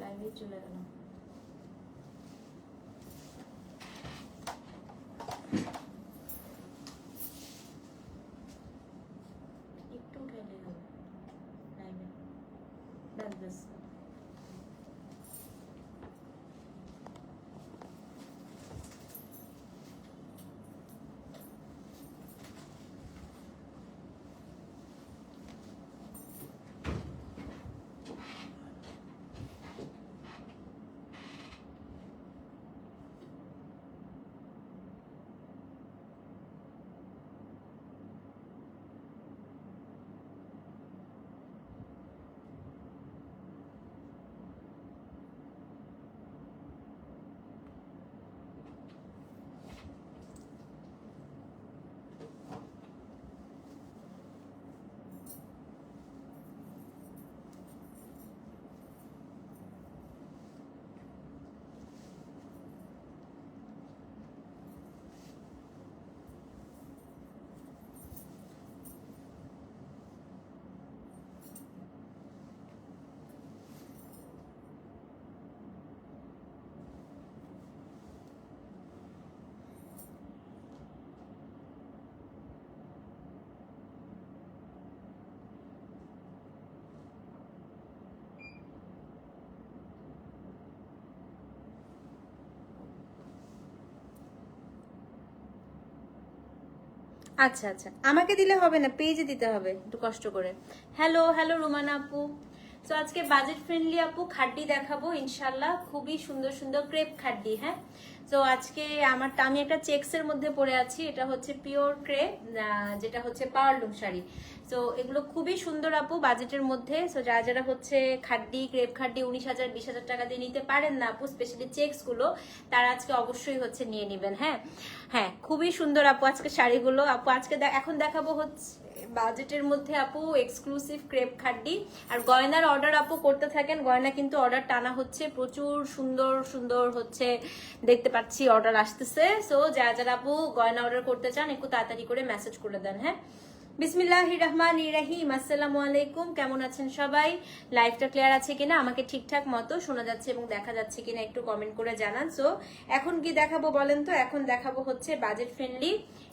লাইভে চলে গেলাম একটু উঠাইলে হবে লাইভে ব্যাস ব্যাস আচ্ছা আচ্ছা। আমাকে দিলে হবে না, পেজে দিতে হবে, একটু কষ্ট করে। হ্যালো হ্যালো রুমানা আপু। তো আজকে বাজেট ফ্রেন্ডলি আপু, খাড্ডি দেখাবো ইনশাল্লাহ খুবই সুন্দর সুন্দর ক্রেপ খাড্ডি হ্যাঁ? তো আজকে আমার আমি একটা চেক্সের মধ্যে পরে আছি, এটা হচ্ছে পিওর ক্রে যেটা হচ্ছে পাওয়ারলুম শাড়ি। তো এগুলো খুবই সুন্দর আপু বাজেটের মধ্যে তো যারা যারা হচ্ছে খাড্ডি, ক্রেপ খাড্ডি উনিশ হাজার, বিশ হাজার টাকা দিয়ে নিতে পারেন না আপু স্পেশালি চেক্সগুলো তারা আজকে অবশ্যই হচ্ছে নিয়ে নেবেন হ্যাঁ? হ্যাঁ খুবই সুন্দর আপু আজকে শাড়িগুলো। আপু আজকে এখন দেখাবো হচ্ছে বাজেটের মধ্যে আপু এক্সক্লুসিভ ক্রেপ খাড্ডি। আর গয়নার অর্ডার আপু করতে থাকেন, গয়না কিন্তু অর্ডার টানা হচ্ছে, প্রচুর সুন্দর সুন্দর হচ্ছে, দেখতে পাচ্ছি অর্ডার আসতেছে। সো যারা যারা আপু গয়না অর্ডার করতে চান, একটু তাড়াতাড়ি করে মেসেজ করে দেন হ্যাঁ? বিসমিল্লাহ রহমান ইরাহিম আসসালামু আলাইকুম, কেমন আছেন সবাই? লাইভটা ক্লিয়ার আছে কিনা? আমাকে ঠিকঠাক মতো শোনা যাচ্ছে এবং দেখা যাচ্ছে কিনা একটু কমেন্ট করে জানান। সো এখন কি দেখাবো বলেন তো? এখন দেখাবো হচ্ছে বাজেট ফ্রেন্ডলি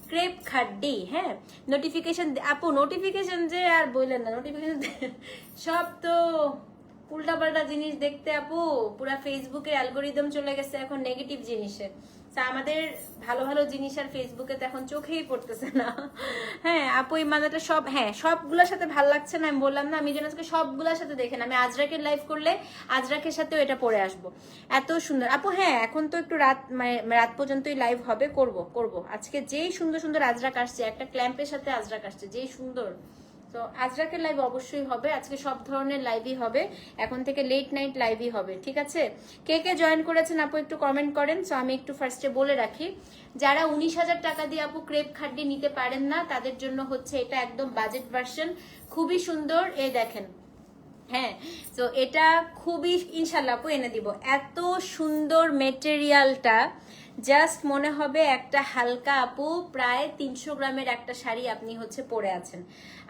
ক্রেপ খাড্ডি হ্যাঁ? নোটিফিকেশন আপু নোটিফিকেশন যে আর বললেন না নোটিফিকেশন সব তো উল্টাপাল্টা জিনিস দেখতে আপু, পুরা ফেসবুকের অ্যালগোরিদম চলে গেছে এখন নেগেটিভ জিনিসে। তা আমাদের ভালো ভালো জিনিস আর ফেসবুকে তো এখন চোখেই পড়তেছে না। হ্যাঁ আপু, এই মাদাটা সব হ্যাঁ সবগুলোর সাথে ভালো লাগছে না, আমি বললাম না, আমি যেন আজকে সবগুলোর সাথে দেখেন। আমি আজরাকের লাইভ করলে আজরাকের সাথেও এটা পরে আসব। এত সুন্দর। আপু হ্যাঁ এখন তো একটু রাত মানে রাত পর্যন্তই লাইভ হবে, করব করব। আজকে যেই সুন্দর সুন্দর আজরাক আসছে, একটা ক্ল্যাম্পের সাথে আজরাক আসছে, যেই সুন্দর। তো আজরাকের লাইভ অবশ্যই হবে। আজকে সব ধরনের লাইভই হবে। এখন থেকে লেট নাইট লাইভই হবে, ঠিক আছে? কে কে জয়েন করেছেন আপু একটু কমেন্ট করেন। সো আমি একটু ফার্স্টে বলে রাখি, যারা উনিশ হাজার টাকা দিয়ে আপু ক্রেপ খাড্ডি নিতে পারেন না, তাদের জন্য হচ্ছে এটা একদম বাজেট ভার্সন খুবই সুন্দর। এ দেখেন হ্যাঁ তো এটা খুবই ইনশাল্লাহ আপু এনে দিব। এত সুন্দর মেটেরিয়ালটা জাস্ট মনে হবে একটা হালকা আপু, প্রায় তিনশো গ্রামের একটা শাড়ি আপনি হচ্ছে পরে আছেন।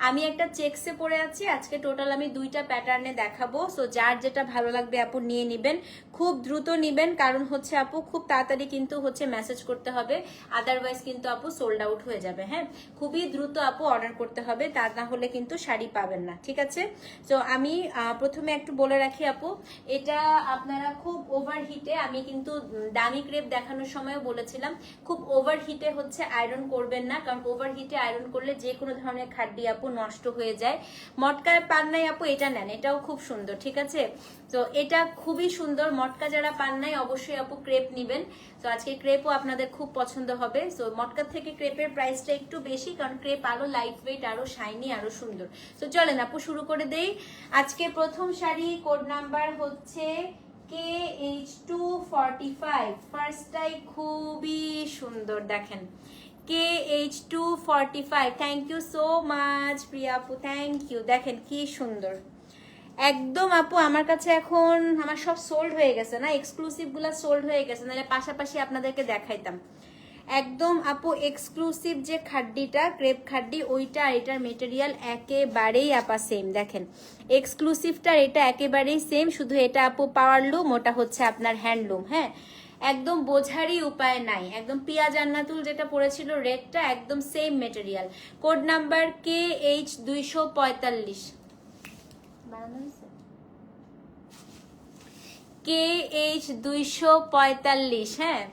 আমি একটা চেক্সে পরে আছি। আজকে টোটাল আমি দুইটা প্যাটার্নে দেখাবো। সো যার যেটা ভালো লাগবে আপু নিয়ে নিবেন। খুব দ্রুত নিবেন, কারণ হচ্ছে আপু খুব তাড়াতাড়ি কিন্তু হচ্ছে মেসেজ করতে হবে। আদারওয়াইজ কিন্তু আপু সোল্ড আউট হয়ে যাবে হ্যাঁ? খুবই দ্রুত আপু অর্ডার করতে হবে, তা না হলে কিন্তু শাড়ি পাবেন না, ঠিক আছে? তো আমি প্রথমে একটু বলে রাখি আপু, এটা আপনারা খুব ওভার হিটে আমি কিন্তু দামি ক্রেপ দেখানোর সময়ও বলেছিলাম, খুব ওভার হিটে হচ্ছে আয়রন করবেন না, কারণ ওভার হিটে আয়রন করলে যে কোনো ধরনের খাড্ডি আপু নষ্ট হয়ে যায়। মটকার পান নাই আপু এটা নেন, এটাও খুব সুন্দর, ঠিক আছে? তো এটা খুবই সুন্দর, মটকা যারা পান নাই, অবশ্যই আপু ক্রেপ নিবেন। তো আজকে ক্রেপও আপনাদের খুব পছন্দ হবে। তো মটকার থেকে ক্রেপের প্রাইসটা একটু বেশি, কারণ ক্রেপ আরও লাইট ওয়েট আরও শাইনি আরও সুন্দর। তো চলেন আপু, শুরু করে দেই। আজকে প্রথম শাড়ি কোড নাম্বার হচ্ছে K H two forty five ফার্স্টটাই খুবই সুন্দর, দেখেন। K H two forty five thank you so much Priya আপু থ্যাংক ইউ দেখেন কি সুন্দর। একদম আপু, আমার কাছে এখন, আমার সব সোল্ড হয়ে গেছে, না? এক্সক্লুসিভগুলা সোল্ড হয়ে গেছে, নাহলে পাশাপাশি আপনাদেরকে দেখাইতাম। একদম আপু এক্সক্লুসিভ যে খাড্ডিটা ক্রেপ খাড্ডি, ওইটা আর এটার মেটেরিয়াল একেবারেই আপা সেম দেখেন এক্সক্লুসিভটার এটা একেবারেই সেম শুধু এটা আপু পাওয়ার লুম ওটা হচ্ছে আপনার হ্যান্ডলুম হ্যাঁ? একদম বোঝারই উপায় নাই। একদম পিয়া জান্নাতুল যেটা পড়েছিল রেডটা একদম same material code number K H দুইশো পঁয়তাল্লিশ। কে এইচ দুইশো পঁয়তাল্লিশ হ্যাঁ?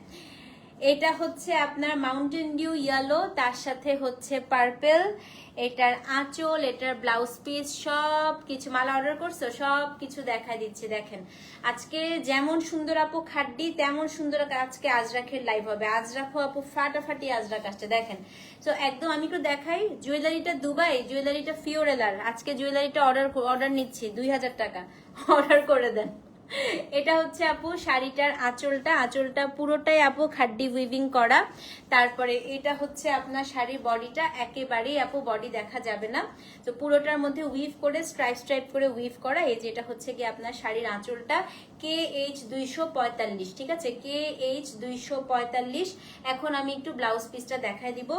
এটা হচ্ছে আপনার মাউন্টেন ডিউ ইয়েলো তার সাথে হচ্ছে পার্পেল এটার আঁচল, এটার ব্লাউজ পিস সব কিছু মালা অর্ডার করছ সব কিছু দেখা দিচ্ছে, দেখেন। আজকে যেমন সুন্দর আপু খাড্ডি, তেমন সুন্দর আজকে আজরাখের লাইভ হবে। আজরাখো আপু ফাটাফাটি আজরাক আসছে, দেখেন। তো একদম আমি একটু দেখাই জুয়েলারিটা দুবাই জুয়েলারিটা ফিওরেলার আজকে জুয়েলারিটা অর্ডার অর্ডার নিচ্ছি, দুই হাজার টাকা। অর্ডার করে দেন। এটা হচ্ছে আপু শাড়িটার আঁচলটা। আঁচলটা পুরোটাই আপু খাড্ডি উইভিং করা। তারপরে এটা হচ্ছে আপনার শাড়ির বডিটা। একেবারেই আপু বডি দেখা যাবে না। তো পুরোটার মধ্যে উইভ করে স্ট্রাইপ স্ট্রাইপ করে উইভ করা। এই যে এটা হচ্ছে কি আপনার শাড়ির আঁচলটা। কে এইচ দুইশো পঁয়তাল্লিশ, ঠিক আছে? কে এইচ দুইশো পঁয়তাল্লিশ। এখন আমি একটু ব্লাউজ পিসটা দেখায় দিব।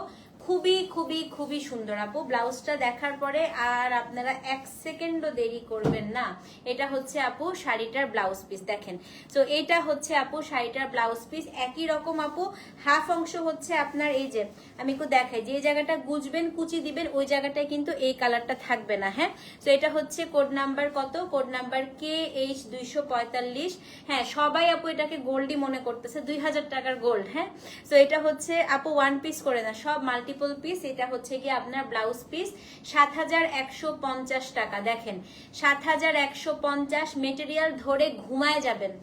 খুবই খুবই খুবই সুন্দর। আপু, ব্লাউজটা দেখার পরে আর আপনারা এক সেকেন্ডও দেরি করবেন না। এটা হচ্ছে আপু শাড়িটার ব্লাউজ পিস, দেখেন। তো এটা হচ্ছে আপু শাড়িটার ব্লাউজ পিস। একই রকম আপু, হাফ অংশ হচ্ছে আপনার এই যে, আমি একটু দেখাই। যে জায়গাটা গুজবেন, কুচি দিবেন, ওই জায়গাটায় কিন্তু এই কালারটা থাকবে না হ্যাঁ? তো এটা হচ্ছে কোড নাম্বার কত? কোড নাম্বার কে এইচ দুইশো পঁয়তাল্লিশ। হ্যাঁ সবাই আপু এটাকে গোল্ডই মনে করতেছে, দুই হাজার টাকার গোল্ড হ্যাঁ? তো এটা হচ্ছে আপু ওয়ান পিস করে না, সব মাল্টিপল পিস এটা হচ্ছে কি আপনার ব্লাউজ পিস সাত হাজার একশো পঞ্চাশ টাকা। দেখেন সাত হাজার একশো পঞ্চাশ মেটেরিয়াল ধরে ঘুমায় যাবেন।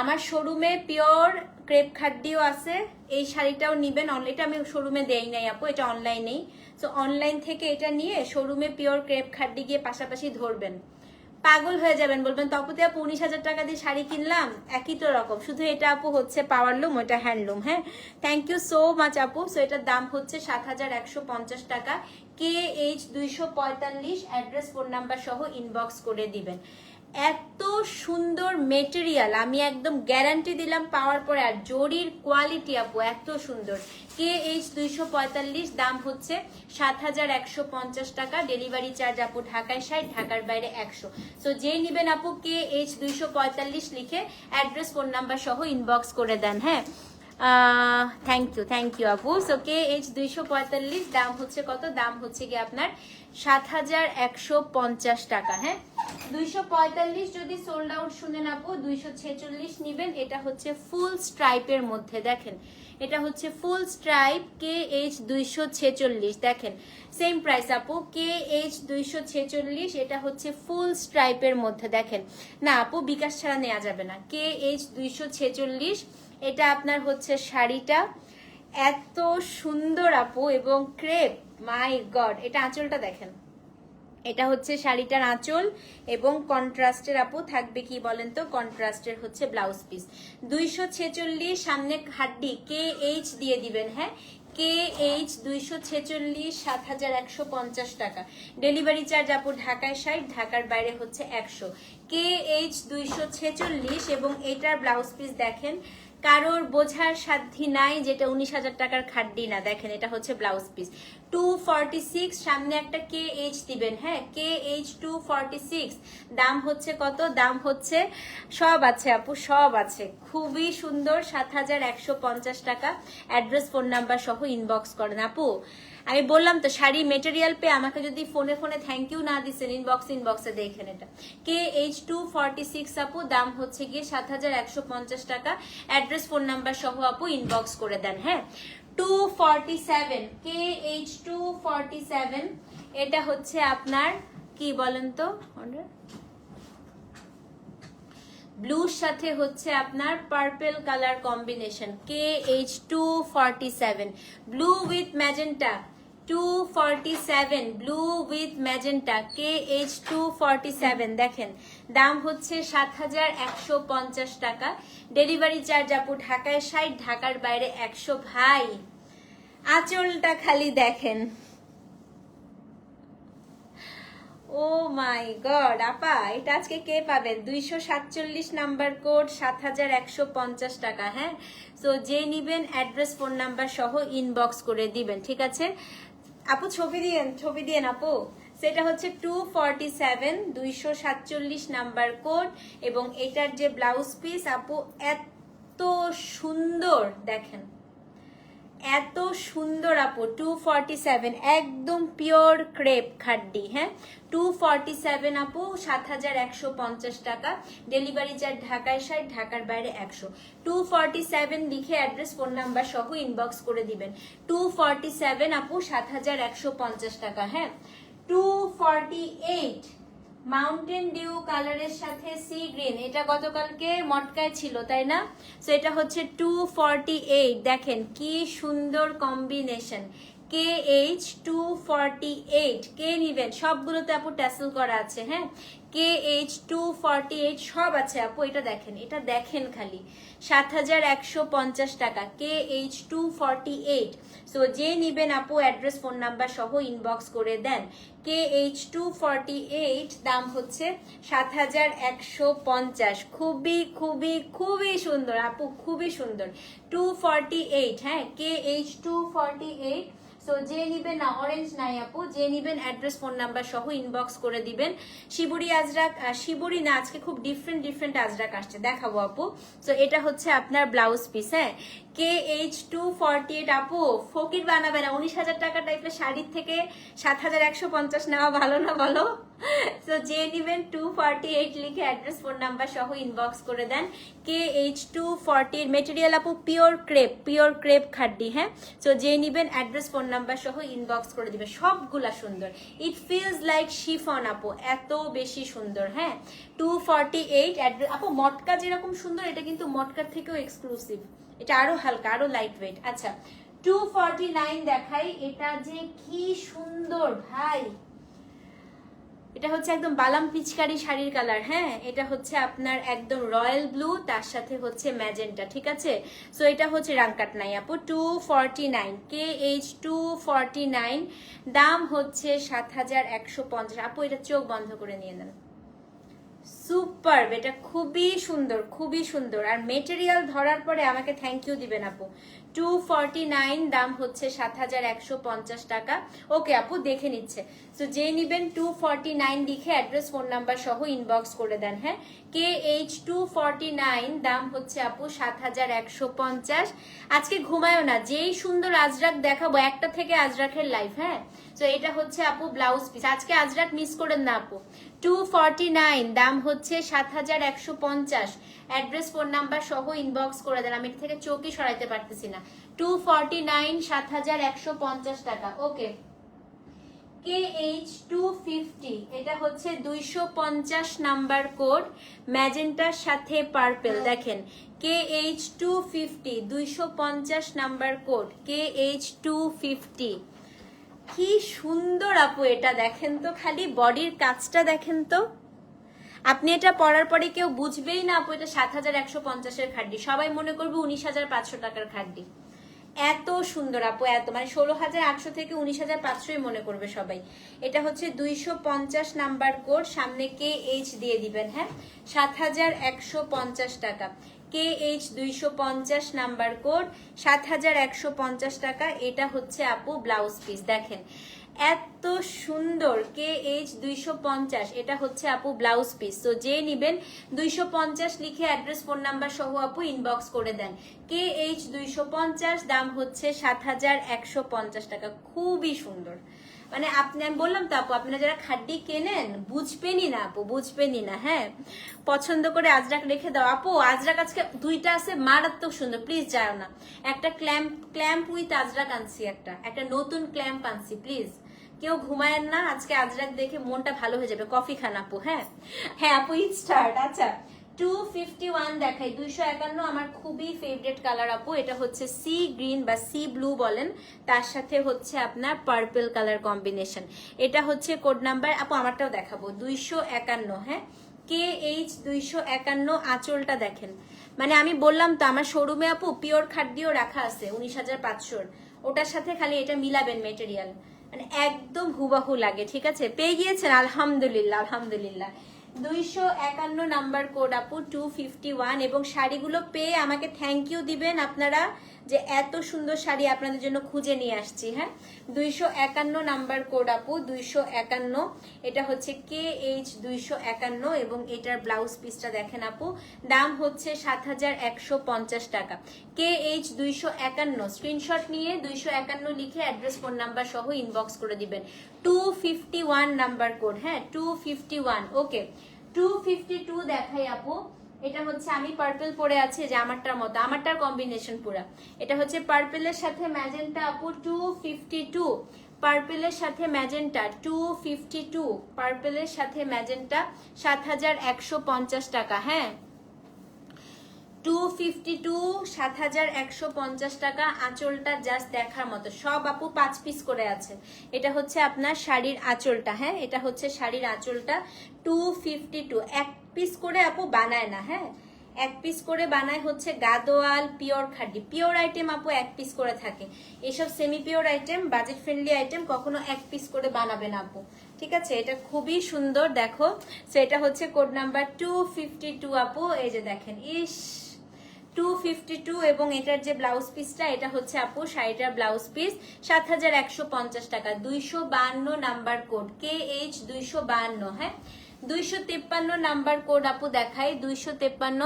আমার শোরুমে পিওর ক্রেপ খাড্ডিও আছে, এই শাড়িটাও নিবেন। এটা আমি শোরুমে দেই নাই আপু, এটা অনলাইনেই তো অনলাইন থেকে এটা নিয়ে শোরুমে পিওর ক্রেপ খাড্ডি গিয়ে পাশাপাশি ধরবেন। পাগল হয়ে যাবেন। বলবেন, তপতে আপু, উনিশ হাজার টাকা দিয়ে শাড়ি কিনলাম? একই তো রকম। শুধু এটা আপু হচ্ছে পাওয়ার লুম ওটা হ্যান্ডলুম হ্যাঁ? থ্যাংক ইউ সো মাচ আপু। সো এটার দাম হচ্ছে সাত হাজার একশো পঞ্চাশ টাকা। কে এইচ দুইশো পঁয়তাল্লিশ অ্যাড্রেস ফোন নাম্বার সহ ইনবক্স করে দিবেন। এত সুন্দর মেটেরিয়াল আমি একদম গ্যারান্টি দিলাম পাওয়ার পরে। আর জরির কোয়ালিটি আপু, এত সুন্দর। কে এইচ দুইশো পঁয়তাল্লিশ, দাম হচ্ছে সাত হাজার একশো পঞ্চাশ টাকা। ডেলিভারি চার্জ আপু ঢাকায় ষাট, ঢাকার বাইরে একশো। সো যেই নিবেন আপু কে এইচ দুইশো পঁয়তাল্লিশ লিখে অ্যাড্রেস ফোন নাম্বার সহ ইনবক্স করে দেন হ্যাঁ? থ্যাংক ইউ থ্যাংক ইউ আপু সো কে এইচ দুইশো পঁয়তাল্লিশ, দাম হচ্ছে কত? দাম হচ্ছে গিয়ে আপনার সাত হাজার একশো পঞ্চাশ টাকা হ্যাঁ? দুইশো পঁয়তাল্লিশ যদি সোল্ড আউট শুনেন আপু দুইশো ছেচল্লিশ নিবেন। এটা হচ্ছে ফুল স্ট্রাইপের মধ্যে, দেখেন। এটা হচ্ছে ফুল স্ট্রাইপ কে এইচ দুইশো ছেচল্লিশ, দেখেন। সেম প্রাইস আপু কে এইচ দুইশো ছেচল্লিশ, এটা হচ্ছে ফুল স্ট্রাইপের মধ্যে, দেখেন। না আপু বিকাশ ছাড়া নেওয়া যাবে না। কে এইচ দুইশো ছেচল্লিশ এটা আপনার হচ্ছে শাড়িটা। এত সুন্দর আপু এবং ক্রেপ, মাই গড, এটা আঁচলটা দেখেন। এটা হচ্ছে শাড়িটার আঁচল এবং কন্ট্রাস্টের আপু, থাকবে কি বলেন তো? কন্ট্রাস্টের হচ্ছে ব্লাউজ পিস। দুইশো ছেচল্লিশ, সামনে হাড্ডি, কে এইচ দিয়ে দিবেন হ্যাঁ? কে এইচ দুইশো ছেচল্লিশ, সাত হাজার একশো পঞ্চাশ টাকা। ডেলিভারি চার্জ আপু ঢাকায় ষাট, ঢাকার বাইরে হচ্ছে একশো। কে এইচ দুইশো ছেচল্লিশ এবং এটার ব্লাউজ পিস দেখেন কারোর বোঝার সাধ্যি নাই যেটা উনিশ হাজার টাকার খাড্ডি না। দেখেন, এটা হচ্ছে blouse piece two forty six সামনে একটা কে এইচ দিবেন হ্যাঁ? K H two forty six দাম হচ্ছে কত? দাম হচ্ছে, সব আছে আপু, সব আছে। খুবই সুন্দর, সাত হাজার একশো পঞ্চাশ টাকা। অ্যাড্রেস ফোন নাম্বার সহ ইনবক্স করেন। আপু আমি বললাম তো, শাড়ি মেটেরিয়াল পেয়ে আমাকে যদি ফোনে ফোনে থ্যাংক ইউ না দিচ্ছেন ইনবক্স ইনবক্সে দেখেন এটা। K H two forty six আপু, দাম হচ্ছে গিয়ে সাত হাজার একশো পঞ্চাশ টাকা। অ্যাড্রেস ফোন নাম্বার সহ আপু ইনবক্স করে দেন হ্যাঁ? Two forty seven K H two forty seven এটা হচ্ছে আপনার, কি বলেন তো? ব্লুর সাথে হচ্ছে আপনার purple colour combination K H two forty seven blue with magenta two forty seven blue with magenta K H two forty seven দেখেন। দাম হচ্ছে সাত হাজার একশো পঞ্চাশ টাকা। ডেলিভারি চার্জ আপু ঢাকায় ষাট, ঢাকার বাইরে একশো ভাই। আঁচলটা খালি দেখেন। ও মাই গড, আপা, এটা আজকে কে পাবেন দুইশো সাতচল্লিশ নাম্বার কোড, সাত হাজার একশো পঞ্চাশ টাকা হ্যাঁ? তো যে নিবেন অ্যাড্রেস ফোন নাম্বার সহ ইনবক্স করে দিবেন, ঠিক আছে? আপু, ছবি দিয়েন ছবি দিয়েন আপু। সেটা হচ্ছে টু ফর্টি সেভেন দুইশো সাতচল্লিশ নাম্বার কোড এবং এটার যে ব্লাউজ পিস, আপু, এত সুন্দর, দেখেন। এত সুন্দর আপু টু ফর্টি সেভেন একদম পিওর ক্রেপ খাড্ডি হ্যাঁ? টু ফর্টি সেভেন আপু, সাত হাজার একশো পঞ্চাশ টাকা। ডেলিভারি চার্জ ঢাকায় ষাট, ঢাকার বাইরে একশো। টু ফর্টি সেভেন লিখে অ্যাড্রেস ফোন নাম্বার সহ ইনবক্স করে দিবেন। টু ফর্টি সেভেন আপু, সাত হাজার একশো পঞ্চাশ টাকা হ্যাঁ? Two forty eight Mountain Dew কালারের সাথে সি গ্রিন এটা গতকালকে মটকায় ছিল, তাই না? সো এটা হচ্ছে টু দেখেন কি সুন্দর combination K H two forty eight কে নিবেন। সবগুলোতে আপু ট্যাসেল করা আছে হ্যাঁ? K H two forty eight সব আছে আপু, এটা দেখেন এটা দেখেন খালি। সাত হাজার একশো পঞ্চাশ টাকা K H two forty eight so যে নিবেন আপু অ্যাড্রেস ফোন নাম্বার ইনবক্স করে দেন। K H two forty eight দাম হচ্ছে সাত হাজার একশো পঞ্চাশ। খুবই খুবই খুবই সুন্দর আপু, খুবই সুন্দর। টু ফর্টি এইট হ্যাঁ K H two forty eight so যে নিবেন না অরেঞ্জ নাই আপু, যে নিবেন অ্যাড্রেস ফোন নাম্বার সহ ইনবক্স করে দিবেন। শিবুরি আজরাক শিবুরি না, আজকে খুব ডিফারেন্ট ডিফারেন্ট আজরাক আসছে, দেখাবো আপু। সো এটা হচ্ছে আপনার ব্লাউজ পিস হ্যাঁ? K H two forty eight আপু, ফকির বানাবে না। উনিশ হাজার টাকা টাইপের শাড়ির থেকে সাত হাজার একশো পঞ্চাশ নেওয়া ভালো না বলো? সো যে নিবেন টু ফর্টি এইট লিখে অ্যাড্রেস ফোন নাম্বার সহ ইনবক্স করে দেন। K H two forty material আপু পিওর ক্রেপ পিওর ক্রেপ খাড্ডি হ্যাঁ? সো যে নিবেন অ্যাড্রেস ফোন নাম্বার সহ ইনবক্স করে দিবে। সবগুলা সুন্দর। ইট ফিলস লাইক শিফন আপু, এত বেশি সুন্দর হ্যাঁ? টু ফর্টি এইট অ্যাড্রেস আপু, মটকা যেরকম সুন্দর, এটা কিন্তু মটকার থেকেও এক্সক্লুসিভ এটা আরও হালকা, আরও লাইট ওয়েট আচ্ছা টু ফর্টি নাইন দেখাই, এটা যে কি সুন্দর, ভাই। এটা হচ্ছে একদম বালাম পিচকারি শাড়ির কালার হ্যাঁ? এটা হচ্ছে আপনার একদম রয়্যাল ব্লু তার সাথে হচ্ছে ম্যাজেন্টা ঠিক আছে? সো এটা হচ্ছে রাংকাট নাই আপু two forty nine K H two forty nine দাম হচ্ছে সাত হাজার একশো পঞ্চাশ। আপু, এটা চোখ বন্ধ করে নিয়ে নেন। সুপার এটা খুবই সুন্দর খুবই সুন্দর। আর মেটেরিয়াল ধরার পরে আমাকে থ্যাংক ইউ দিবেন আপু। টু নাইন দাম হচ্ছে সাত হাজার একশো পঞ্চাশ টাকা। ওকে আপু, দেখে নিচ্ছে। তো যে নিবেন টু ফর্টি নাইন লিখে অ্যাড্রেস ফোন নাম্বার সহ ইনবক্স করে দেন হ্যাঁ? K H two forty nine দাম হচ্ছে আপু সাত হাজার একশো পঞ্চাশ। আজকে ঘুমায়ও না, যেই সুন্দর আজরাক দেখাবো, একটা থেকে আজরাকের লাইফ হ্যাঁ? তো এটা হচ্ছে আপু ব্লাউজ পিস আজকে আজরাক মিস করেন না আপু। টু ফর্টি নাইন দাম হচ্ছে সাত হাজার একশো পঞ্চাশ। অ্যাড্রেস ফোন নাম্বার সহ ইনবক্স করে দেন। আমি এটা থেকে চোখই সরাইতে পারতেছি না। টু ফর্টি নাইন সাত হাজার একশো পঞ্চাশ টাকা। Okay K H two fifty এটা হচ্ছে দুইশো পঞ্চাশ নাম্বার কোড ম্যাজেন্টার সাথে পার্পেল দেখেন কে এইচ টু ফিফটি দুইশো পঞ্চাশ number code K H two fifty কি সুন্দর আপু এটা। দেখেন তো খালি বডির কাজটা দেখেন তো। আপনি এটা পরার পরে কেউ বুঝবেই না আপু, এটা সাত হাজার একশো পঞ্চাশের খাড্ডি। সবাই মনে করবে উনিশ হাজার পাঁচশো টাকার খাড্ডি। এত সুন্দর আপু, এত মানে ষোলো হাজার আটশো থেকে উনিশ হাজার পাঁচশোই মনে করবে সবাই। এটা হচ্ছে দুইশো পঞ্চাশ নাম্বার কোড, সামনে কে এইচ দিয়ে দিবেন হ্যাঁ? সাত হাজার একশো পঞ্চাশ টাকা। কে এইচ দুইশো পঞ্চাশ নাম্বার কোড, সাত হাজার একশো পঞ্চাশ টাকা। এটা হচ্ছে আপু, ব্লাউজ পিস দেখেন এত সুন্দর কে এইচ দুইশো পঞ্চাশ, এটা হচ্ছে আপু ব্লাউজ পিস তো যে নিবেন দুইশো পঞ্চাশ লিখে অ্যাড্রেস ফোন নাম্বার সহ আপু ইনবক্স করে দেন। কে এইচ দুইশো পঞ্চাশ, দাম হচ্ছে সাত হাজার একশো পঞ্চাশ টাকা। খুবই সুন্দর। মানে আপনি, আমি বললাম তো আপু, আপনারা যারা খাড্ডি কেনেন, বুঝবেনই না আপু, বুঝবেনই না হ্যাঁ? পছন্দ করে আজরাক রেখে দাও। আপু, আজরাক আজকে দুইটা আছে মারাত্মক সুন্দর প্লিজ যাও না। একটা ক্ল্যাম্প ক্ল্যাম্প উইথ আজরাক আনছি একটা। একটা নতুন ক্ল্যাম্প আনছি প্লিজ কেউ ঘুমায়েন না, আজকে আজরাক দেখে মনটা ভালো হয়ে যাবে। কফি খান আপু হ্যাঁ? হ্যাঁ আপু স্টার্ট আচ্ছা। টু ফিফটি ওয়ান দেখাই, দুইশো একান্ন আমার খুবই ফেভারিট কালার আপু, এটা হচ্ছে সি গ্রিন বা সি ব্লু বলেন, তার সাথে হচ্ছে আপনার পার্পল কালার কম্বিনেশন এটা হচ্ছে কোড নাম্বার আপু, আমারটাও দেখাবো, দুইশো একান্ন হ্যাঁ? কে এইচ দুইশো একান্ন আঁচলটা দেখেন। মানে আমি বললাম তো, আমার শোরুমে আপু পিওর খাদ্যও রাখা আছে, উনিশ হাজার পাঁচশোর। ওটার সাথে খালি এটা মিলাবেন মেটেরিয়াল মানে একদম হুবাহু লাগে, ঠিক আছে? পেয়ে গিয়েছেন, আলহামদুলিল্লাহ আলহামদুলিল্লাহ। দুইশো একান্ন নাম্বার কোড আপু টু ফিফটি ওয়ান এবং শাড়িগুলো পেয়ে আমাকে থ্যাংক ইউ দিবেন আপনারা। যে এত সুন্দর শাড়ি আপনাদের জন্য খুঁজে নিয়ে আসছি হ্যাঁ? দুইশো একান্ন নাম্বার কোড আপু, দুইশো একান্ন। এটা হচ্ছে কে এইচ দুইশো একান্ন এবং এটার ব্লাউজ পিসটা দেখেন আপু, দাম হচ্ছে সাত হাজার একশো পঞ্চাশ টাকা। কে এইচ দুইশো একান্ন, স্ক্রিনশট নিয়ে দুইশো একান্ন লিখে অ্যাড্রেস, ফোন নাম্বার সহ ইনবক্স করে দিবেন। Two fifty one number code হ্যাঁ? Two fifty one okay two fifty two দেখাই আপু। এটা হচ্ছে আমি পার্পেল পরে আছি, যে আমারটার মতো। আমারটার কম্বিনেশন পুরা। এটা হচ্ছে পার্পেলের সাথে ম্যাজেন্টা আপু টু ফিফটি টু পার্পেলের সাথে ম্যাজেন্টা টু ফিফটি টু পার্পেলের সাথে ম্যাজেন্টা সাত হাজার একশো পঞ্চাশ টাকা হ্যাঁ? টু ফিফটি টু সাত হাজার একশো পঞ্চাশ টাকা আঁচলটা জাস্ট দেখার মতো। সব আপু পাঁচ পিস করে আছে। এটা হচ্ছে আপনার শাড়ির আঁচলটা হ্যাঁ? এটা হচ্ছে শাড়ির আঁচলটা টু ফিফটি টু এক পিস করে আপু বানায় না হ্যাঁ? এক পিস করে বানায় হচ্ছে গাদোয়াল, পিওর খাড্ডি পিওর আইটেম আপু এক পিস করে থাকে। এসব semi pure item budget friendly item কখনো এক পিস করে বানাবেন আপু। ঠিক আছে? এটা খুবই সুন্দর, দেখো। সেটা হচ্ছে code number two fifty two আপু। এই যে দেখেন, ইস! টু ফিফটি টু এবং এটার যে ব্লাউজ পিসটা এটা হচ্ছে আপু শাড়িটার ব্লাউজ পিস সাত হাজার একশো পঞ্চাশ টাকা। দুইশো বাহান্ন নাম্বার কোড কে এইচ দুইশো বাহান্ন হ্যাঁ? দুইশো নাম্বার কোড আপু দুইশো তেপ্পান্ন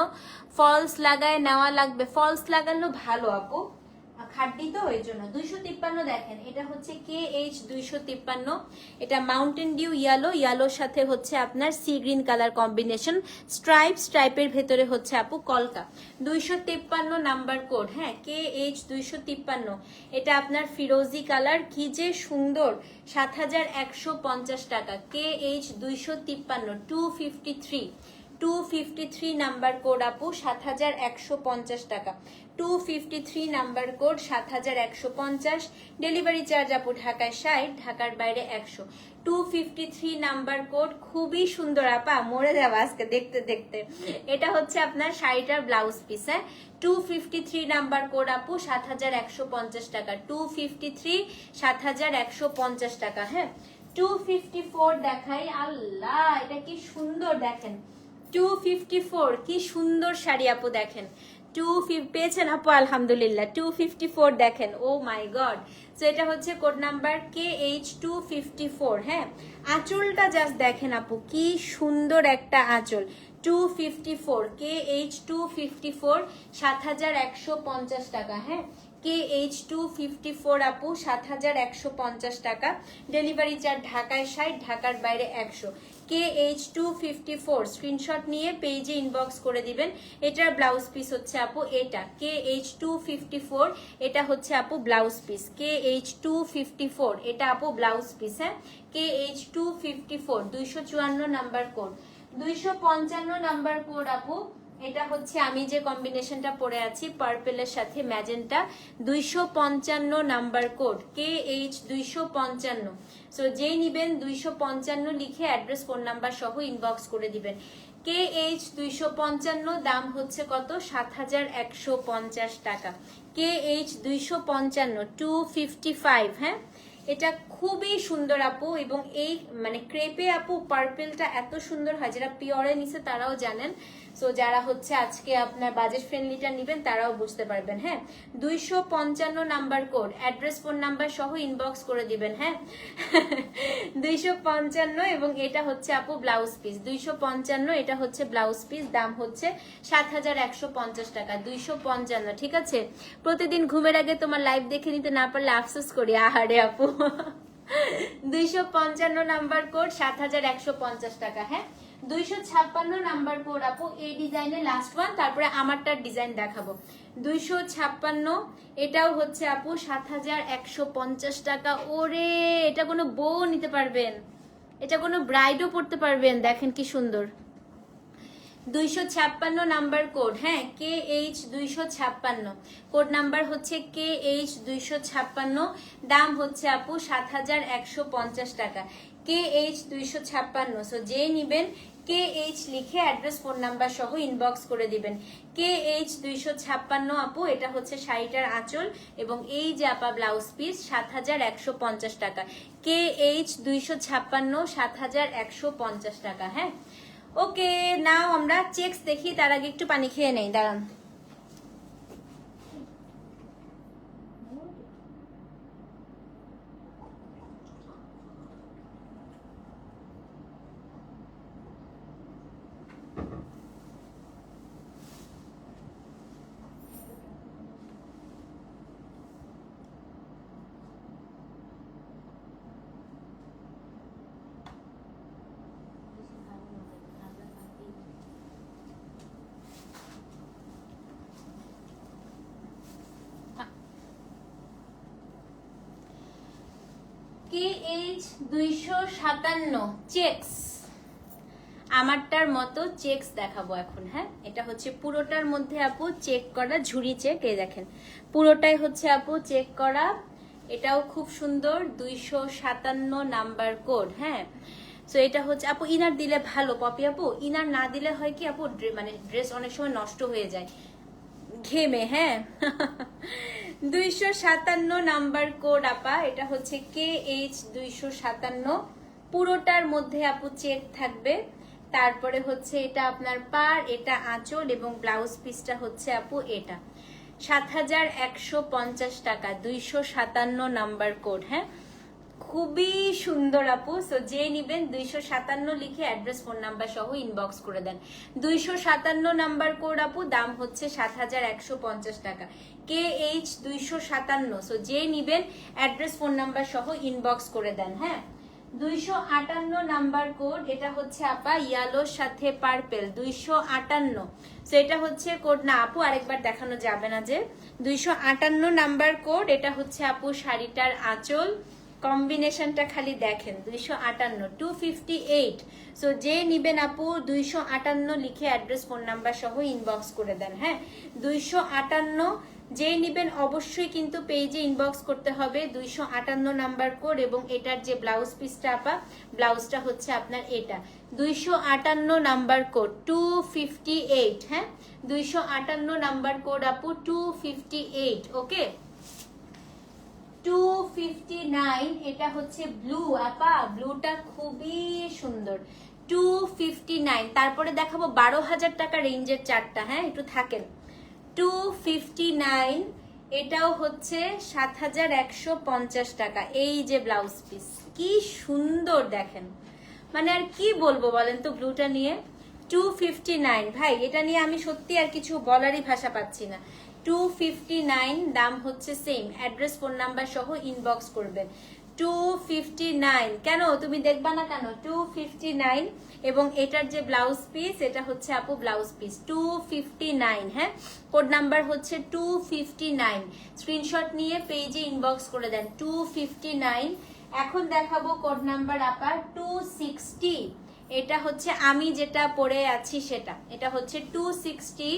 ফলস লাগায়, নেওয়া লাগবে। ফলস লাগানো ভালো আপু। খাড্ডি তো, ওই জন্য। দুইশো তিপ্পান্ন দেখেন, এটা হচ্ছে কে এইচ দুইশো তিপ্পান্ন। এটা মাউন্টেন ডিউ ইয়ালো ইয়ালোর সাথে হচ্ছে আপনার sea green colour combination stripe স্ট্রাইপের ভেতরে হচ্ছে আপু কলকা। দুইশো তিপ্পান্ন নাম্বার কোড হ্যাঁ কে এইচ দুইশো তিপ্পান্ন। এটা আপনার ফিরোজি কালার, কি যে সুন্দর, সাত হাজার একশো পঞ্চাশ টাকা, কে এইচ দুইশো তিপ্পান্ন two fifty three two fifty three number code আপু সাত হাজার একশো পঞ্চাশ টাকা two fifty three number code সাত হাজার একশো পঞ্চাশ ডেলিভারি চার্জ আপু ঢাকায় ষাট ঢাকার বাইরে একশো। Two fifty three number code খুবই সুন্দর, আপা, মরে যাওয়া আজকে দেখতে দেখতে। এটা হচ্ছে আপনার শাড়িটার ব্লাউজ পিস হ্যাঁ? Two fifty three number code আপু সাত হাজার একশো পঞ্চাশ টাকা টু ফিফটি থ্রি সাত হাজার একশো পঞ্চাশ টাকা হ্যাঁ? টু ফিফটি ফোর দেখাই, আল্লাহ, এটা কি সুন্দর দেখেন। টু ফিফটি ফোর কি সুন্দর শাড়ি আপু দেখেন। টু পেয়েছেন আপু, আলহামদুলিল্লাহ। টু ফিফটি ফোর দেখেন, ও মাই গড। তো এটা হচ্ছে code number K H two fifty four হ্যাঁ? আঁচলটা জাস্ট দেখেন আপু, কি সুন্দর একটা আঁচল। Two fifty four K H two fifty four সাত হাজার একশো পঞ্চাশ টাকা হ্যাঁ? K H two fifty four আপু সাত হাজার একশো পঞ্চাশ টাকা। ডেলিভারি চার্জ ঢাকায় ষাট, ঢাকার বাইরে একশো। K H two fifty four screenshot নিয়ে পেজে ইনবক্স করে দিবেন। এটার ব্লাউজ পিস হচ্ছে আপু এটা। K H two fifty four এটা হচ্ছে আপু blouse piece K H two fifty four এটা আপু ব্লাউজ পিস হ্যাঁ? K H two fifty four দুইশো চুয়ান্ন নাম্বার কোড দুইশো পঞ্চান্ন নাম্বার কোড আপু এটা হচ্ছে আমি যে কম্বিনেশনটা পরে আছি পার্পেলের সাথে ম্যাজেন্টা দুইশো পঞ্চান্ন নাম্বার কোড কে এইচ দুইশো পঞ্চান্ন। সো যেই নিবেন দুইশো পঞ্চান্ন লিখে অ্যাড্রেস ফোন নাম্বার সহ ইনবক্স করে দিবেন। কে এইচ দুইশো পঞ্চান্ন, দাম হচ্ছে কত? সাত হাজার একশো পঞ্চাশ টাকা। কে এইচ দুইশো পঞ্চান্ন টু ফিফটি ফাইভ হ্যাঁ? এটা খুবই সুন্দর আপু, এবং এই মানে ক্রেপে আপু পার্পেলটা এত সুন্দর হয়, যারা পিওরে নিছে তারাও জানেন। সো যারা হচ্ছে আজকে আপনার বাজেট ফ্রেন্ডলিটা নেবেন, তারাও বুঝতে পারবেন হ্যাঁ? দুইশো পঞ্চান্ন number code address phone number সহ ইনবক্স করে দিবেন হ্যাঁ? দুইশো পঞ্চান্ন এবং এটা হচ্ছে আপু ব্লাউজ পিস দুইশো পঞ্চান্ন, এটা হচ্ছে ব্লাউজ পিস দাম হচ্ছে সাত হাজার একশো পঞ্চাশ টাকা। দুইশো পঞ্চান্ন, ঠিক আছে? প্রতিদিন ঘুমের আগে তোমার লাইভ দেখে নিতে না পারলে আফসোস করি, আহারে আপু। দুইশো পঞ্চান্ন নাম্বার কোড সাত হাজার একশো পঞ্চাশ টাকা হ্যাঁ? দুইশো ছাপ্পান্ন নাম্বার কোড আপু, এই ডিজাইনের লাস্ট ওয়ান তারপরে আমারটার ডিজাইন দেখাবো। দুইশো ছাপ্পান্ন, এটাও হচ্ছে আপু সাত হাজার একশো পঞ্চাশ টাকা। ওরে, এটা কোনো বউ নিতে পারবেন। এটা কোনো ব্রাইডও পড়তে পারবেন, দেখেন কি সুন্দর। দুইশো ছাপ্পান্ন নাম্বার কোড হ্যাঁ কে এইচ দুইশো ছাপ্পান্ন। কোড নাম্বার হচ্ছে কে এইচ দুইশো ছাপ্পান্ন, দাম হচ্ছে আপু সাত হাজার একশো পঞ্চাশ টাকা। কে এইচ দুইশো ছাপ্পান্ন। সো যে নিবেন, কে এইচ লিখে অ্যাড্রেস ফোন নাম্বার সহ ইনবক্স করে দিবেন। কে এইচ দুইশো ছাপ্পান্ন আপু, এটা হচ্ছে শাড়িটার আঁচল এবং এই যে আপা ব্লাউজ পিস সাত হাজার একশো পঞ্চাশ টাকা। কে এইচ দুইশো ছাপ্পান্ন, সাত হাজার একশো পঞ্চাশ টাকা হ্যাঁ? ওকে নাও আমরা চেকস দেখি, তার আগে একটু পানি খেয়ে নেই, দাঁড়ান। কে এইচ দুইশো সাতান্ন চেকস আমারটার মতো চেকস দেখাবো এখন হ্যাঁ? এটা হচ্ছে পুরোটার মধ্যে আপু চেক করা ঝুড়ি চেক এই দেখেন। পুরোটাই হচ্ছে আপু চেক করা। এটাও খুব সুন্দর, দুইশো সাতান্ন নাম্বার কোড হ্যাঁ? সো এটা হচ্ছে, আপু ইনার দিলে ভালো পপি আপু। ইনার না দিলে হয় কি আপু মানে ড্রেস অনেক সময় নষ্ট হয়ে যায়। ঘেমে হ্যাঁ? দুইশো সাতান্ন নাম্বার কোড, আপা। এটা হচ্ছে কে এইচ দুইশো সাতান্ন। পুরোটার মধ্যে আপু চেক থাকবে। তারপরে হচ্ছে এটা আপনার পার, এটা আঁচল এবং ব্লাউজ পিসটা হচ্ছে আপু এটা। সাত হাজার একশো পঞ্চাশ টাকা, দুইশো সাতান্ন নাম্বার কোড হ্যাঁ? খুবই সুন্দর আপু। সো যে নিবেন দুইশো সাতান্ন লিখে অ্যাড্রেস ফোন নাম্বার সহ ইনবক্স করে দেন। দুইশো সাতান্ন নাম্বার কোড আপু, দাম হচ্ছে সাত হাজার একশো পঞ্চাশ টাকা। কে এইচ দুইশো সাতান্ন। সো যে নিবেন অ্যাড্রেস ফোন নাম্বার সহ ইনবক্স করে দেন হ্যাঁ? দুইশো আটান্ন নাম্বার কোড এটা হচ্ছে আপা ইয়ালোর সাথে পার্পেল দুইশো আটান্ন। সো এটা হচ্ছে কোড না আপু, আরেকবার দেখানো যাবে না যে। দুইশো আটান্ন নাম্বার কোড এটা হচ্ছে আপু শাড়িটার আঁচল। কম্বিনেশনটা খালি দেখেন, দুইশো আটান্ন টু ফিফটি এইট সো যে নিবেন আপু, দুইশো আটান্ন লিখে অ্যাড্রেস ফোন নাম্বার সহ ইনবক্স করে দেন হ্যাঁ? দুইশো আটান্ন, যে নিবেন অবশ্যই কিন্তু পেজে ইনবক্স করতে হবে, দুইশো আটান্ন নাম্বার কোড এবং এটার যে ব্লাউজ পিসটা আপা ব্লাউজটা হচ্ছে আপনার এটা। দুইশো আটান্ন number code two fifty eight হ্যাঁ? দুইশো আটান্ন নাম্বার কোড আপু two fifty eight okay two fifty nine এটা হচ্ছে ব্লু আপা ব্লুটা খুবই সুন্দর। টু ফিফটি নাইন তারপরে দেখাবো বারো হাজার টাকা রেঞ্জের চারটা হ্যাঁ একটু থাকেন। টু ফিফটি নাইন এটাও হচ্ছে সাত হাজার একশো পঞ্চাশ টাকা, এই যে ব্লাউজ পিস কি সুন্দর দেখেন। মানে আর কি বলব বলেন তো ব্লুটা নিয়ে? টু ফিফটি নাইন ভাই, এটা নিয়ে আমি সত্যি আর কিছু বলারই ভাষা পাচ্ছি না। টু ফিফটি নাইন দাম হচ্ছে সেম অ্যাড্রেস ফোন নাম্বার সহ ইনবক্স করবেন টু ফিফটি নাইন কেন? তুমি দেখবা না কেন? টু ফিফটি নাইন এবং এটার যে ব্লাউজ পিস এটা হচ্ছে আপু blouse piece two fifty nine হ্যাঁ? কোড নাম্বার হচ্ছে টু ফিফটি নাইন স্ক্রিনশট নিয়ে পেজে ইনবক্স করে দেন টু ফিফটি নাইন এখন দেখাবো কোড নাম্বার আপার টু সিক্সটি এটা হচ্ছে আমি যেটা পরে আছি সেটা। এটা হচ্ছে টু সিক্সটি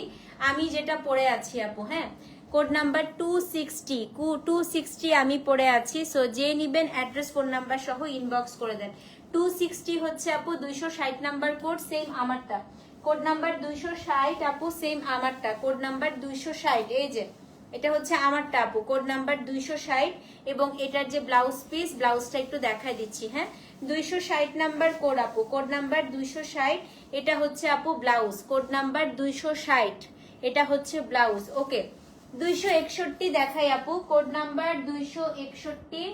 আমি যেটা পরে আছি আপু হ্যাঁ? কোড নাম্বার টু সিক্সটি কু টু সিক্সটি আমি পরে আছি সো যে নিবেন অ্যাড্রেস ফোন নাম্বার সহ ইনবক্স করে দেন। টু সিক্সটি হচ্ছে আপু দুইশো ষাট নাম্বার কোড সেম আমারটা। কোড নাম্বার দুইশো ষাট আপু সেম আমারটা। কোড নাম্বার দুইশো ষাট, এই যে, এটা হচ্ছে আমারটা আপু। কোড নাম্বার দুইশো ষাট এবং এটার যে ব্লাউজ পিস ব্লাউজটা একটু দেখাই দিচ্ছি হ্যাঁ? দুইশো ষাট নাম্বার কোড আপু। কোড নাম্বার দুইশো ষাট, এটা হচ্ছে আপু ব্লাউজ কোড নাম্বার দুইশো ষাট। এটা হচ্ছে ব্লাউজ। ওকে, দুইশো একষট্টি দেখাই আপু, কোড নাম্বার দুইশো একষট্টি।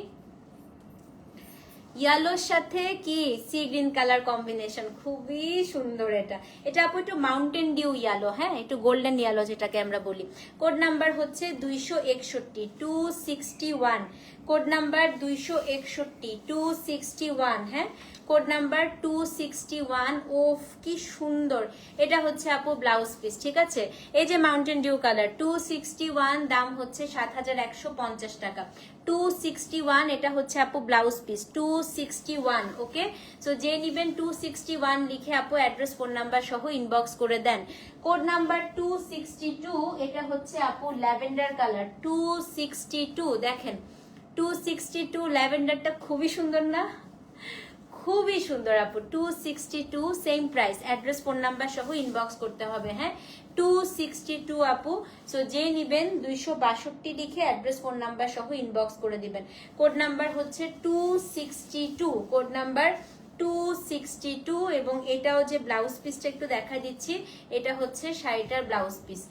ইয়ালোর সাথে কি? সি গ্রিন কালার কম্বিনেশন খুবই সুন্দর এটা। এটা আপু একটু মাউন্টেন ডিউ ইয়ালো হ্যাঁ? একটু গোল্ডেন ইয়ালো যেটাকে আমরা বলি। কোড নাম্বার হচ্ছে দুইশো একষট্টি two sixty one code number দুইশো একষট্টি, টু সিক্সটি ওয়ান হ্যাঁ? Code number two sixty one, ওফ, কি সুন্দর। এটা হচ্ছে আপু ব্লাউজ পিস, ঠিক আছে? এই যে Mountain Dew colour two sixty one, দাম হচ্ছে সাত হাজার একশো পঞ্চাশ টাকা। টু সিক্সটি ওয়ান, এটা হচ্ছে আপু blouse piece, two sixty one, okay? So যে নিবেন টু সিক্সটি ওয়ান লিখে আপু অ্যাড্রেস, ফোন নাম্বার সহ ইনবক্স করে দেন। Code number two sixty two, এটা হচ্ছে আপু lavender colour two sixty two, দেখেন। টু সিক্সটি টু ল্যাভেন্ডারটা খুবই সুন্দর না? খুবই সুন্দর আপু two sixty two same price address phone number সহ ইনবক্স করতে হবে হ্যাঁ? টু সিক্সটি টু আপু সো যে নিবেন দুইশো বাষট্টি লিখে অ্যাড্রেস ফোন নাম্বার সহ ইনবক্স করে দিবেন। কোড নাম্বার হচ্ছে two sixty two code number two sixty two এবং এটাও যে ব্লাউজ পিসটা একটু দেখা দিচ্ছি, এটা হচ্ছে শাড়িটার blouse piece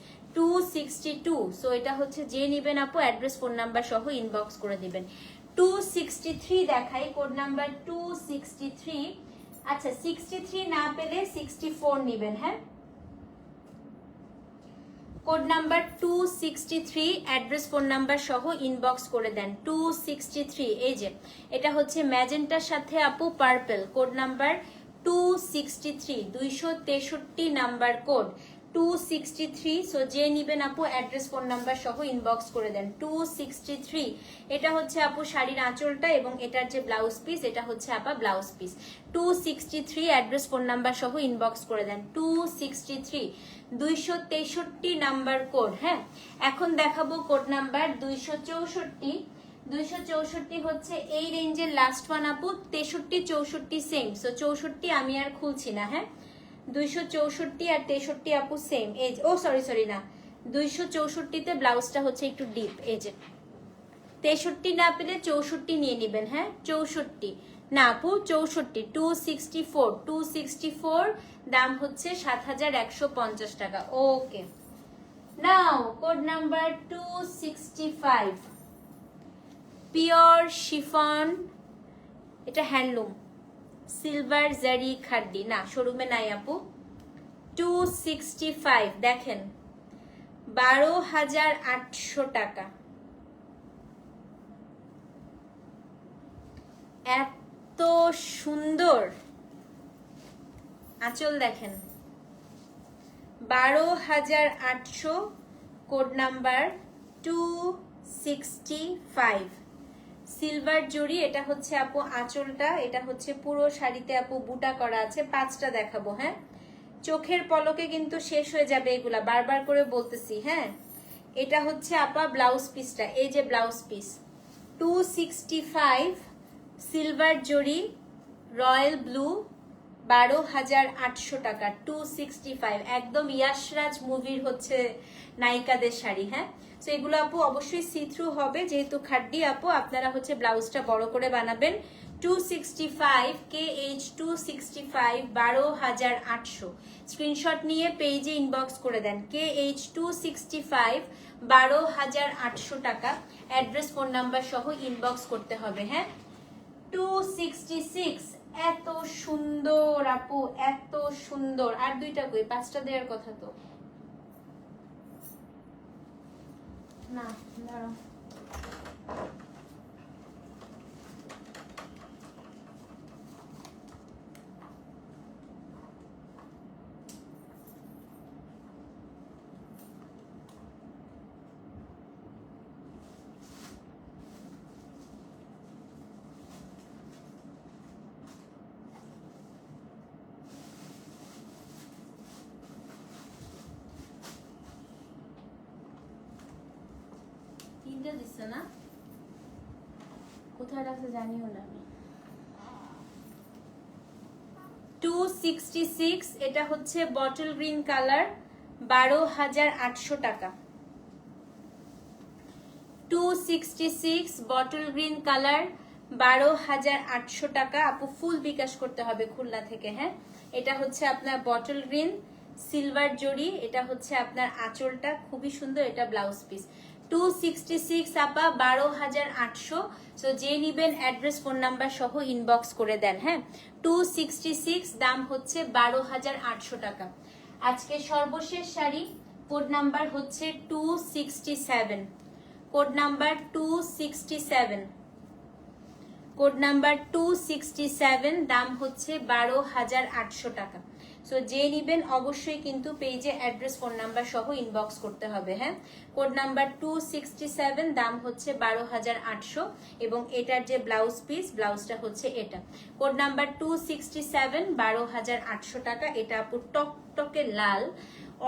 code number two sixty three আচ্ছা হ্যাঁ? অ্যাড্রেস ফোন নাম্বার সহ ইনবক্স করে দেন টু সিক্সটি থ্রি এই যে, এটা হচ্ছে ম্যাজেন্টার সাথে আপু purple code number two sixty three দুইশো তেষট্টি number code two sixty three so যে নিবেন আপু অ্যাড্রেস ফোন নাম্বার সহ ইনবক্স করে দেন। টু সিক্সটি থ্রি এটা হচ্ছে আপু শাড়ির আঁচলটা এবং এটার যে ব্লাউজ পিস এটা হচ্ছে আপা blouse piece two sixty three address phone number সহ ইনবক্স করে দেন। টু সিক্সটি থ্রি দুইশো তেষট্টি নাম্বার কোড হ্যাঁ? এখন দেখাবো কোড নাম্বার দুইশো চৌষট্টি। দুইশো চৌষট্টি হচ্ছে এই রেঞ্জের লাস্ট ওয়ান আপু, তেষট্টি চৌষট্টি সেম সো চৌষট্টি আমি আর খুলছি না হ্যাঁ? দুইশো চৌষট্টি আর তেষট্টি আপু সেম এই ও সরি সরি না। দুইশো চৌষট্টিতে ব্লাউজটা হচ্ছে একটু ডিপ এই তেষট্টি না পেলে চৌষট্টি নিয়ে নেবেন হ্যাঁ? চৌষট্টি। না আপু, চৌষট্টি। Two sixty four two sixty four দাম হচ্ছে সাত হাজার একশো পঞ্চাশ টাকা। Okay now code number two sixty five pure chiffon এটা হ্যান্ডলুম সিলভার জারি খাড্ডি না, শোরুমে নাই আপু। টু সিক্সটি ফাইভ দেখেন। বারো হাজার আটশো টাকা। এত সুন্দর। আঁচল দেখেন। বারো হাজার আটশো, code number two sixty five silver zari, এটা হচ্ছে আপু আঁচলটা, এটা হচ্ছে পুরো শাড়িতে আপু বুটা করা আছে, পাঁচটা দেখাবো হ্যাঁ? চোখের পলকে কিন্তু শেষ হয়ে যাবে এগুলা, বারবার করে বলতেছি হ্যাঁ? এটা হচ্ছে আপা ব্লাউজ পিসটা, এই যে blouse piece. Two sixty five silver zari, royal blue, বারো হাজার আটশো টাকা টু সিক্সটি ফাইভ একদম ইয়াশরাজ মুভির হচ্ছে নায়িকাদের শাড়ি হ্যাঁ? তো এগুলো আপু অবশ্যই সি থ্রু হবে। যেহেতু খাড্ডি আপু, আপনারা হচ্ছে ব্লাউজটা বড় করে বানাবেন। Two sixty five K H two sixty five বারো হাজার আটশো। স্ক্রিনশট নিয়ে পেজে ইনবক্স করে দেন। K H two sixty five বারো হাজার আটশো টাকা। অ্যাড্রেস ফোন নাম্বার সহ ইনবক্স করতে হবে হ্যাঁ? টু সিক্সটি সিক্স এত সুন্দর আপু, এত সুন্দর। আর দুইটা কই? পাঁচটা দেওয়ার কথা তো। না দাঁড়াও তিনটা দিচ্ছে না? কোথায় রাখছে জানিও না আমি। টু এটা হচ্ছে বটল গ্রিন কালার বারো হাজার আটশো টাকা। টু বটল গ্রিন কালার বারো হাজার আটশো টাকা। আপু ফুল বিকাশ করতে হবে খুলনা থেকে হ্যাঁ? এটা হচ্ছে আপনার বটল গ্রিন সিলভার জড়ি, এটা হচ্ছে আপনার আঁচলটা, খুবই সুন্দর, এটা blouse piece two sixty six আপা বারো হাজার আটশো। সো যে নিবেন অ্যাড্রেস ফোন নাম্বার সহ ইনবক্স করে দেন হ্যাঁ? টু সিক্সটি সিক্স দাম হচ্ছে বারো হাজার আটশো টাকা। আজকে সর্বশেষ শাড়ি কোড নাম্বার হচ্ছে two sixty seven code number two sixty seven code number two sixty seven দাম হচ্ছে বারো হাজার আটশো টাকা। সো যে নিবেন অবশ্যই কিন্তু পেজে অ্যাড্রেস ফোন নাম্বার সহ ইনবক্স করতে হবে হ্যাঁ? Code number two sixty seven দাম হচ্ছে বারো হাজার আটশো এবং এটার যে ব্লাউজ পিস ব্লাউজটা হচ্ছে এটা। Code number two sixty seven বারো হাজার আটশো টাকা। এটা আপু টকটকে লাল।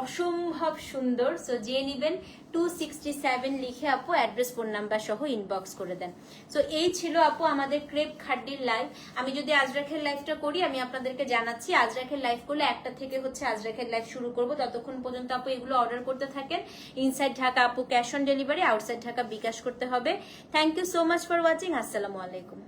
অসম্ভব সুন্দর। সো যে নিবেন টু সিক্সটি সেভেন লিখে আপু অ্যাড্রেস ফোন নাম্বার সহ ইনবক্স করে দেন। সো এই ছিল আপু আমাদের ক্রেপ খাড্ডির লাইভ আমি যদি আজরাখের লাইভটা করি, আমি আপনাদেরকে জানাচ্ছি আজরাখের লাইভ করলে একটা থেকে হচ্ছে আজরাখের লাইভ শুরু করব। ততক্ষণ পর্যন্ত আপু এগুলো অর্ডার করতে থাকেন। ইনসাইড ঢাকা আপু cash on delivery outside Dhaka bKash করতে হবে। Thank you so much for watching আসসালামু আলাইকুম।